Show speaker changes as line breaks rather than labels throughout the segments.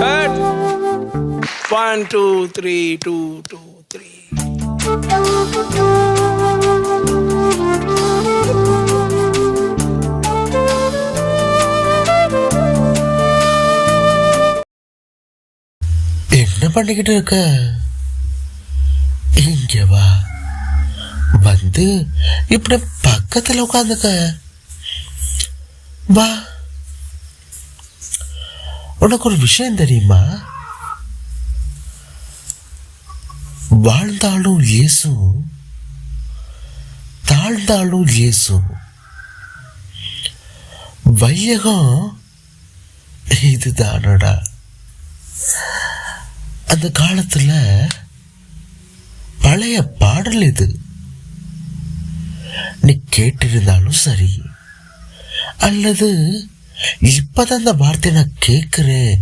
Cut one two three two two three
என்ன பண்ணிக்கிட்டு இருக்க? இங்க வா. வந்து இப்படி பக்கத்துல உட்காந்துக்க. வா. உனக்கு ஒரு விஷயம் தெரியுமா? வாழ்ந்தாலும் இயேசு தாழ்ந்தாலும் இயேசு. வையகம் இதுதானடா. அந்த காலத்தில் பழைய பாடல் இது நீ கேட்டிருந்தாலும் சரி அல்லது இப்பதான் அந்த வார்த்தையை நான் கேட்குறேன்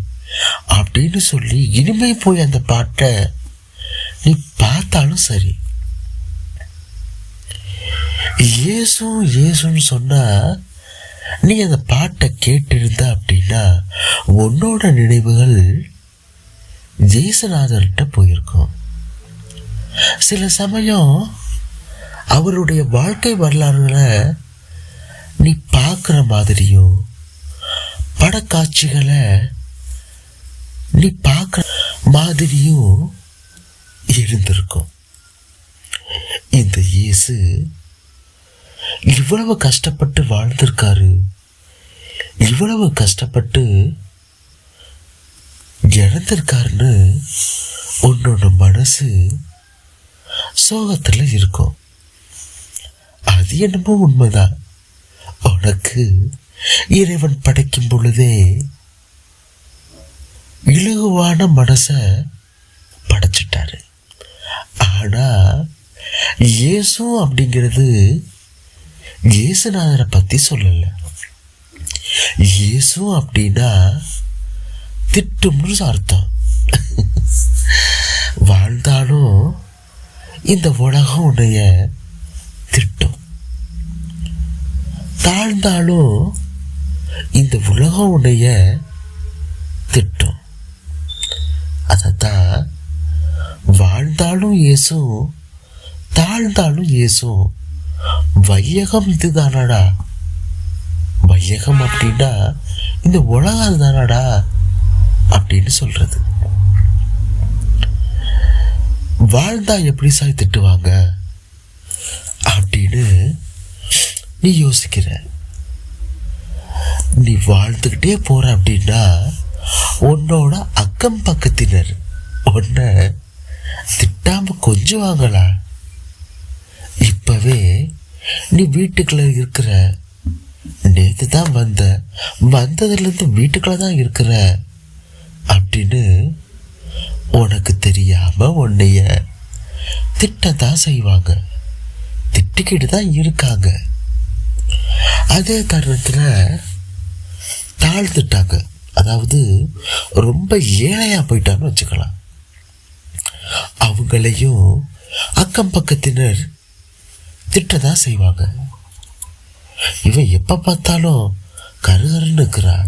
அப்படின்னு சொல்லி இனிமே போய் அந்த பாட்டை நீ பார்த்தாலும் சரி. ஏசும் இயேசுன்னு சொன்னா நீ அந்த பாட்டை கேட்டிருந்த அப்படின்னா உன்னோட நினைவுகள் ஜெயசநாதர்கிட்ட போயிருக்கோம். சில சமயம் அவருடைய வாழ்க்கை வரலாறுகளை நீ பார்க்குற மாதிரியும் படக்காட்சிகளை நீ பார்க்குற மாதிரியும் இருந்திருக்கும். இந்த இயேசு இவ்வளவு கஷ்டப்பட்டு வாழ்ந்திருக்காரு. இவ்வளவு கஷ்டப்பட்டு இழந்திருக்காருன்னு உன்னோட மனசு சோகத்தில் இருக்கும். அது என்னமோ உண்மைதான். உனக்கு இறைவன் படைக்கும் பொழுதே இலகுவான மனச படைச்சிட்டாரு. ஆனா இயேசு அப்படிங்கிறது இயேசுநாதரை பத்தி சொல்லல. இயேசு அப்படின்னா திட்டும்னு அர்த்தம். வாழ்ந்தாலும் இந்த உலகம் உன்னைய திட்டும். தாழ்ந்தாலும் இந்த உலகம் திட்டம். திட்டும் வாழ்ந்தாலும் இயேசும் தாழ்ந்தாலும் இயேசும் வையகம் இதுதானடா. வையகம் அப்படின்னா இந்த உலகம் தானடா அப்படின்னு சொல்றது. வாழ்ந்தா எப்படி சாய் திட்டுவாங்க? அப்படின்னு நீ யோசிக்கிற. நீ வாழ்ந்துக்கிட்டே போற அப்படின்னா உன்னோட அக்கம் பக்கத்தினர் உன்னை திட்டாம கொஞ்சுவாங்களா? இப்பவே நீ வீட்டுக்குள்ள இருக்கிற நேத்து தான் வந்த வந்ததுலேருந்து வீட்டுக்குள்ள தான் இருக்கிற அப்படின்னு உனக்கு தெரியாம உன்னைய திட்டத்தான் செய்வாங்க. திட்டிக்கிட்டு தான் இருக்காங்க. அதே காரணத்தில் தாழ்த்துட்டாங்க. அதாவது ரொம்ப ஏழையாக போயிட்டான்னு வச்சுக்கலாம். அவங்களையும் அக்கம் பக்கத்தினர் திட்டதான் செய்வாங்க. இவன் எப்போ பார்த்தாலும் கருகருன்னு இருக்கிறா.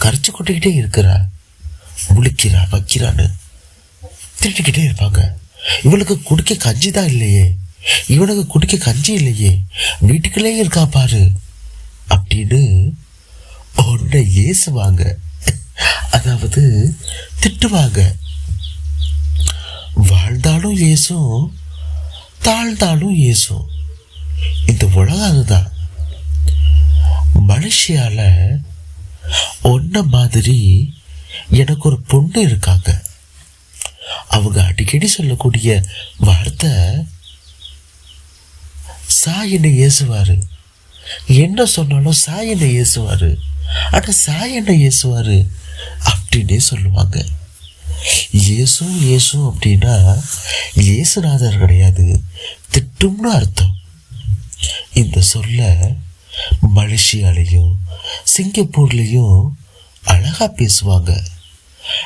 கரைச்சி கொட்டிக்கிட்டே இருக்கிறா. முழிக்கிறா வைக்கிறான்னு திட்டிக்கிட்டே இருப்பாங்க. இவளுக்கு குடிக்க கஞ்சி தான் இல்லையே. இவனுக்கு குடிக்க கஞ்சி இல்லையே. வீட்டுக்குள்ளே இருக்கா பாரு. அப்படின்னு உன்னை ஏசுவாங்க. அதாவது திட்டுவாங்க. வாழ்ந்தாலும் ஏசும் தாழ்ந்தாலும் ஏசும். இந்த உலகம் அதுதான். மலேசியால ஒன்ன மாதிரி எனக்கு ஒரு பொண்ணு இருக்காங்க. அவங்க அடிக்கடி சொல்லக்கூடிய வார்த்தை சாய் என்னை ஏசுவாரு. என்ன சொன்னாலும் சாய் என்னை ஏசுவாரு. ஆனால் சாய் என்ன ஏசுவார் அப்படின்னே சொல்லுவாங்க. இயேசு இயேசு அப்படின்னா இயேசுநாதர் கிடையாது. திட்டும்னு அர்த்தம். இந்த சொல்ல மலேசியாலையும் சிங்கப்பூர்லேயும் அழகா பேசுவாங்க.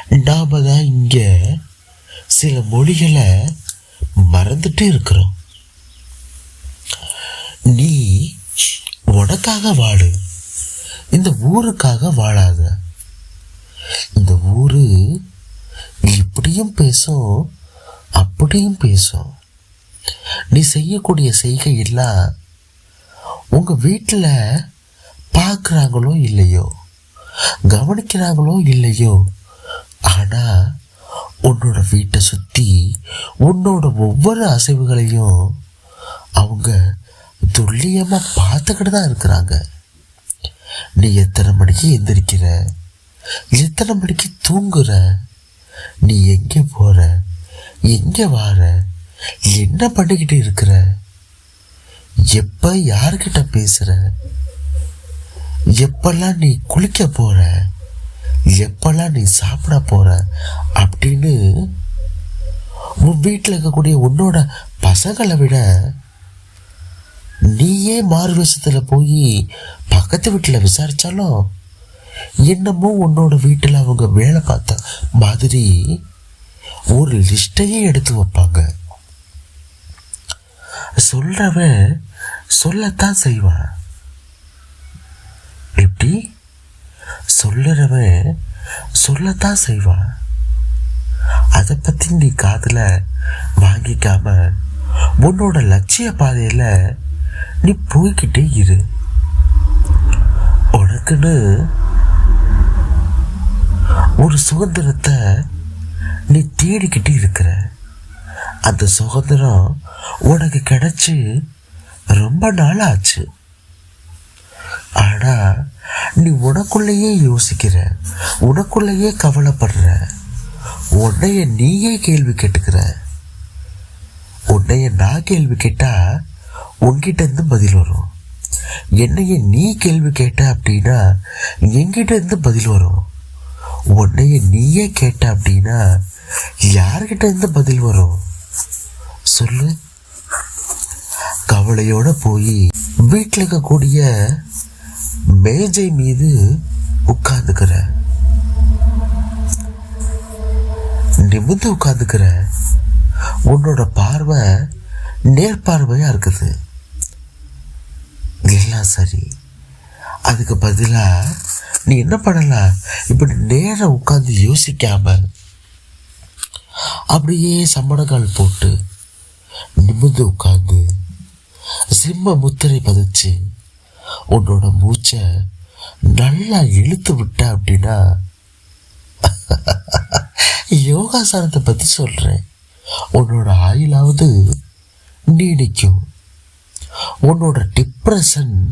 நாம் தான் இங்கே சில மொழிகளை மறந்துட்டு இருக்கிறோம். நீ உனக்காக வாழு. இந்த ஊருக்காக வாழாத. இந்த ஊரு இப்படியும் பேசும் அப்படியும் பேசும் நீ செய்யக்கூடிய செய்கை செய்கையெல்லாம் உங்கள் வீட்டில் பார்க்குறாங்களோ இல்லையோ கவனிக்கிறாங்களோ இல்லையோ ஆனால் உன்னோட வீட்டை சுற்றி உன்னோட ஒவ்வொரு அசைவுகளையும் அவங்க துல்லியமாக பார்த்துக்கிட்டு தான் இருக்கிறாங்க. நீ எத்தனை மணிக்கு எந்திரிக்கிற? எத்தனை மணிக்கு தூங்குற? நீ எங்கே போற? எங்கே வார? என்ன பண்ணிக்கிட்டு இருக்கிற? எப்ப யார்கிட்ட பேசுற? எப்பெல்லாம் நீ குளிக்க போற? எப்பெல்லாம் நீ சாப்பிட போற? அப்படின்னு உன் வீட்டில் இருக்கக்கூடிய உன்னோட பசங்களை விட நீயே மாறுவேஷத்தில் போய் பக்கத்து வீட்டில் விசாரித்தாலும் என்னமோ உன்னோட வீட்டில் அவங்க வேலை பார்த்த மாதிரி ஒரு லிஸ்டையே எடுத்து வைப்பாங்க. சொல்றவன் சொல்லத்தான் செய்வான். எப்படி? சொல்லுறவன் சொல்லத்தான் செய்வான். அதை பற்றி நீ காதில் வாங்கிக்காம உன்னோட லட்சிய பாதையில் நீ போய்கிட்டே இரு. உனக்குன்னு ஒரு சுதந்திரத்தை நீ தேடிக்கிட்டு இருக்கிற. அந்த சுதந்திரம் உனக்கு கிடைச்சி ரொம்ப நாள் ஆச்சு ஆனா நீ உனக்குள்ளேயே யோசிக்கிற. உனக்குள்ளேயே கவலைப்படுற. உன்னைய நீயே கேள்வி கேட்டுக்கிற. உன்னைய நான் கேள்வி கேட்டால் உங்ககிட்ட இருந்து பதில் வரும். என்னைய நீ கேள்வி கேட்ட அப்படின்னா எங்கிட்ட இருந்து பதில் வரும். உன்னைய நீயே கேட்ட அப்படின்னா யார்கிட்ட இருந்து பதில் வரும்? சொல்லு. கவலையோட போய் வீட்டில் இருக்கக்கூடிய மேஜை மீது உட்கார்ந்துக்கிற. நிமிர்ந்து உட்கார்ந்துக்கிற. உன்னோட பார்வை நேர்பார்வையாக இருக்குது. எல்லாம் சரி. அதுக்கு பதிலாக நீ என்ன பண்ணலாம்? இப்படி நேரம் உட்காந்து யோசிக்காம அப்படியே சம்மணக்கால் போட்டு நிமிர்ந்து உட்காந்து சிம்ம முத்திரை பதிச்சு உன்னோட மூச்சை நல்லா இழுத்து விட்ட அப்படின்னா யோகாசனத்தை பற்றி சொல்கிறேன் உன்னோட ஆயுளாவது நீடிக்கும். உன்னோட டிப்ரெஷன்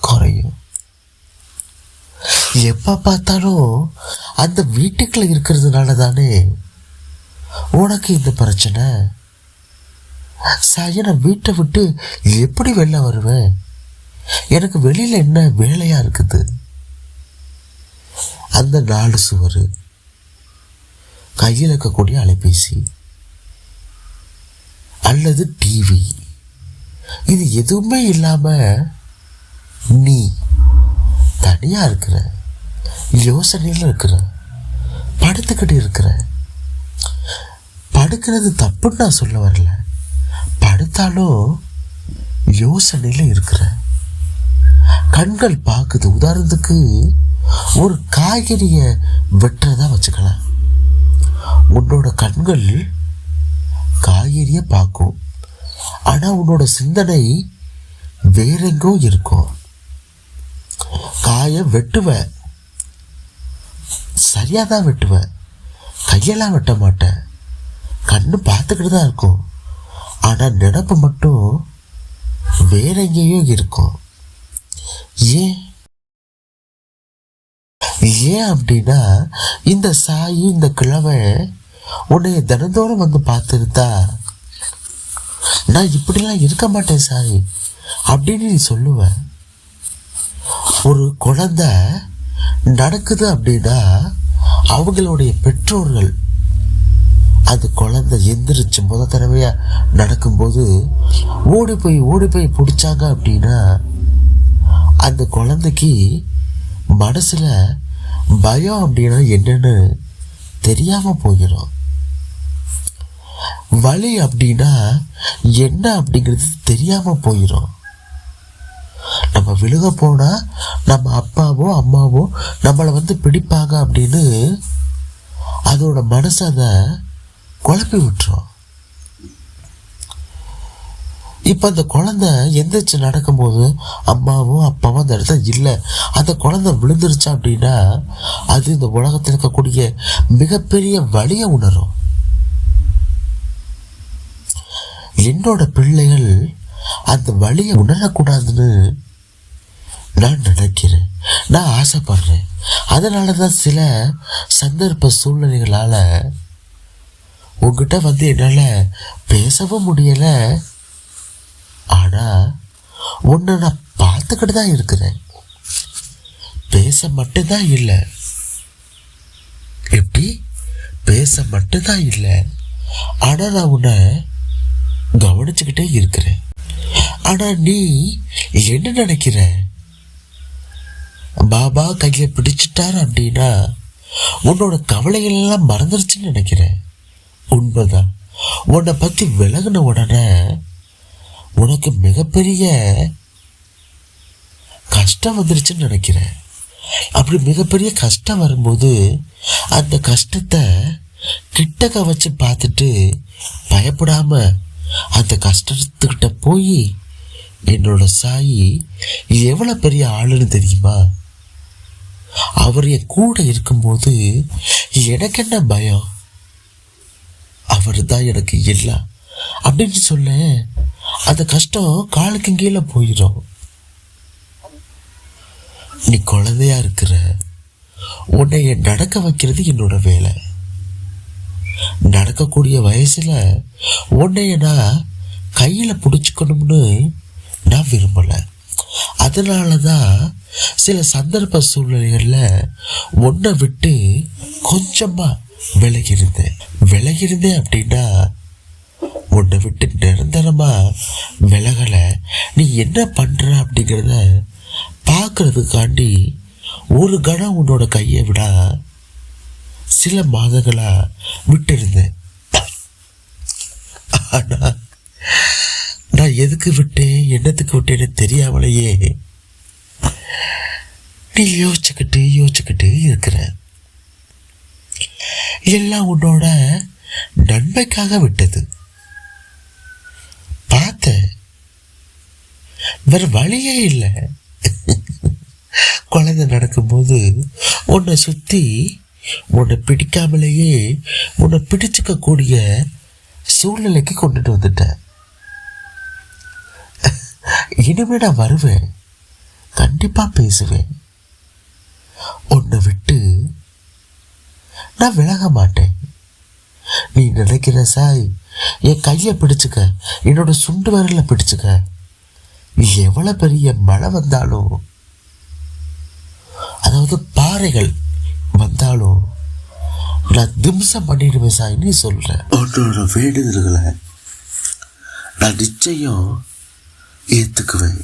குறையும். எப்ப பார்த்தாலும் அந்த வீட்டுக்குள்ள இருக்கிறதுனால தானே உனக்கு இந்த பிரச்சனை? சாய நான் வீட்டை விட்டு எப்படி வெளில வருவேன்? எனக்கு வெளியில என்ன வேலையா இருக்குது? அந்த நாலு சுவர். கையில் இருக்கக்கூடிய அலைபேசி. அல்லது டிவி இது எதுவுமே இல்லாமல் நீ தனியாக இருக்கிற யோசனையில் இருக்கிற படுத்துக்கிட்டு இருக்கிற. படுக்கிறது தப்புன்னு நான் சொல்ல வரல. படுத்தாலும் யோசனையில் இருக்கிற. கண்கள் பார்க்குது. உதாரணத்துக்கு ஒரு காய்கறியை வெட்டுறதா வச்சுக்கலாம். உன்னோட கண்கள் காய்கறியை பார்க்கும். ஆனால் உன்னோட சிந்தனை வேறெங்கோ இருக்கும் காயை வெட்டுவ. சரியாக தான் வெட்டுவ. கையெல்லாம் வெட்ட மாட்டேன் கண்ணு பார்த்துக்கிட்டு தான் இருக்கும். ஆனால் நினப்பு மட்டும் வேற எங்கேயோ இருக்கும். ஏன்? ஏன் அப்படின்னா இந்த சாயி இந்த கிழவை உன்னைய தினந்தோறும் வந்து பார்த்துருந்தா நான் இப்படிலாம் இருக்க மாட்டேன் சாரி. அப்படின்னு நீ சொல்லுவ. ஒரு குழந்தை நடக்குது அப்படின்னா அவங்களுடைய பெற்றோர்கள் அது குழந்தை எந்திரிச்சு முத தடவையாக நடக்கும்போது ஓடி போய் ஓடி போய் பிடிச்சாங்க அப்படின்னா அந்த குழந்தைக்கு மனசில் பயம் அப்படின்னா என்னன்னு தெரியாமல் போயிடும் வலி அப்படின்னா என்ன அப்படிங்கிறது தெரியாமல் போயிடும் நம்ம விழுக போனால் நம்ம அப்பாவோ அம்மாவோ நம்மளை வந்து பிடிப்பாங்க அப்படின்னு அதோட மனசு அதை குழப்பி விட்டுரும். இப்போ அந்த குழந்தை எந்திரிச்சு நடக்கும்போது அம்மாவும் அப்பாவும் அந்த இடத்துல இல்லை. அந்த குழந்தை விழுந்துருச்சா அப்படின்னா அது இந்த உலகத்தில் இருக்கக்கூடிய மிகப்பெரிய வலியை உணரும். என்னோட பிள்ளைகள் அந்த வழியை உணரக்கூடாதுன்னு நான் நினைக்கிறேன். நான் ஆசைப்படுறேன். அதனால தான் சில சந்தர்ப்ப சூழ்நிலைகளால் உங்ககிட்ட வந்து என்னால் பேசவும் முடியலை. ஆனால் உன்னை நான் பார்த்துக்கிட்டு தான் இருக்கிறேன். பேச மட்டும்தான் இல்லை. எப்படி? பேச மட்டும்தான் இல்லை. ஆனால் நான் உன்னை கவனிச்சுக்கிட்டே இருக்கிறேன் ஆனால் நீ என்ன நினைக்கிற? பாபா கையை பிடிச்சிட்டார் அப்படின்னா உன்னோட கவலைகள் எல்லாம் மறந்துருச்சுன்னு நினைக்கிறேன் உண்மைதான். உன்னை பற்றி விலகின உடனே உனக்கு மிகப்பெரிய கஷ்டம் வந்துருச்சுன்னு நினைக்கிறேன் அப்படி மிகப்பெரிய கஷ்டம் வரும்போது அந்த கஷ்டத்தை கிட்டக்க வச்சு பார்த்துட்டு பயப்படாமல் அந்த கஷ்டத்துக்கிட்ட போய் என்னோட சாயி எவ்வளோ பெரிய ஆளுன்னு தெரியுமா? அவர் என் கூட இருக்கும்போது எனக்கு என்ன பயம்? அவர் தான் எனக்கு எல்லாம் அப்படின்னு சொல்ல அந்த கஷ்டம் காலுக்கு கீழே போயிடும். நீ குழந்தையா இருக்கிற உன்னை நடக்க வைக்கிறது என்னோட வேலை. நடக்கக்கூடிய வயசில் உன்னைய நான் கையில் பிடிச்சிக்கணும்னு நான் விரும்பலை. அதனால தான் சில சந்தர்ப்ப சூழ்நிலைகளில் ஒன்றை விட்டு கொஞ்சமாக விலகிருந்தேன் விலகிருந்தேன் அப்படின்னா உன்னை விட்டு நிரந்தரமாக விலகலை. நீ என்ன பண்ணுற அப்படிங்கிறத பார்க்கறதுக்காண்டி ஒரு கணம் உன்னோட கையை விட. சில மாதங்களாக விட்டிருந்தேன். ஆனால் நான் எதுக்கு விட்டேன் என்னத்துக்கு விட்டேன்னு தெரியாமலேயே நீ யோசிச்சுக்கிட்டு யோசிச்சுக்கிட்டு இருக்கிற. எல்லாம் உன்னோட நன்மைக்காக விட்டது. பார்த்தேன். வேற வழியே இல்லை. குழந்தை நடக்கும்போது உன்னை சுற்றி உன்னை பிடிக்காமலேயே உன்னை பிடிச்சிக்கக்கூடிய சூழ்நிலைக்கு கொண்டுட்டு வந்துட்டேன். இனிமே நான் வருவேன். கண்டிப்பாக பேசுவேன். உன்னை விட்டு நான் விலக மாட்டேன். நீ நினைக்கிற சாய் என் கையை பிடிச்சுக்க என்னோட சுண்டு வரல பிடிச்சுக்க. எவ்வளோ பெரிய மழை வந்தாலும் அதாவது பாறைகள் வந்தாலும் நான் திம்சம் பண்ணிடுவேன் சாயின்னு சொல்கிறேன் உன்னோட வேண்டுதல்களை நான் நிச்சயம் ஏற்றுக்குவேன்